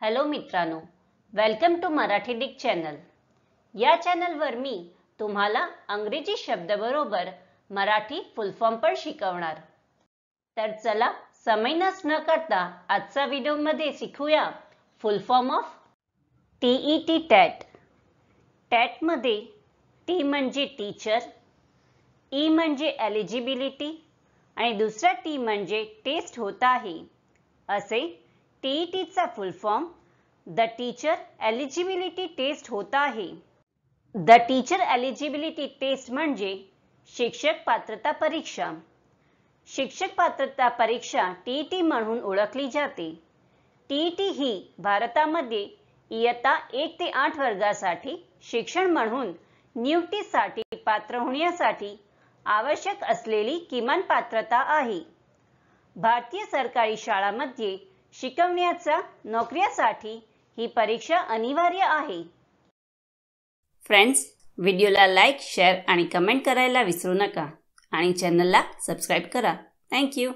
Hello मित्रांनो welcome to Marathi डिक channel. या चॅनलवर मी तुम्हाला अंग्रेजी शब्दाबरोबर मराठी फुल फॉर्म पण शिकवणार. तर चला समय नस न करता आजचा व्हिडिओमध्ये शिकूया full form of T E T tat टॅटमध्ये टी म्हणजे टीचर ई e म्हणजे एलिजिबिलिटी आणि दुसरा टी म्हणजे टेस्ट होत आहे. असे टीईटीचा full form the teacher eligibility test होत आहे. द टीचर एलिजिबिलिटी टेस्ट म्हणजे शिक्षक पात्रता परीक्षा. शिक्षक पात्रता परीक्षा टीईटी म्हणून ओळखली जाते. टीईटी ही भारतामध्ये इयत्ता एक ते आठ वर्गासाठी शिक्षण म्हणून नियुक्तीसाठी पात्र होण्यासाठी आवश्यक असलेली किमान पात्रता आहे. भारतीय सरकारी शाळांमध्ये शिकवण्याचा नोकऱ्यासाठी ही परीक्षा अनिवार्य आहे. फ्रेंड्स व्हिडिओला लाईक शेअर आणि कमेंट करायला विसरू नका. आणि चॅनलला सबस्क्राईब करा. थँक्यू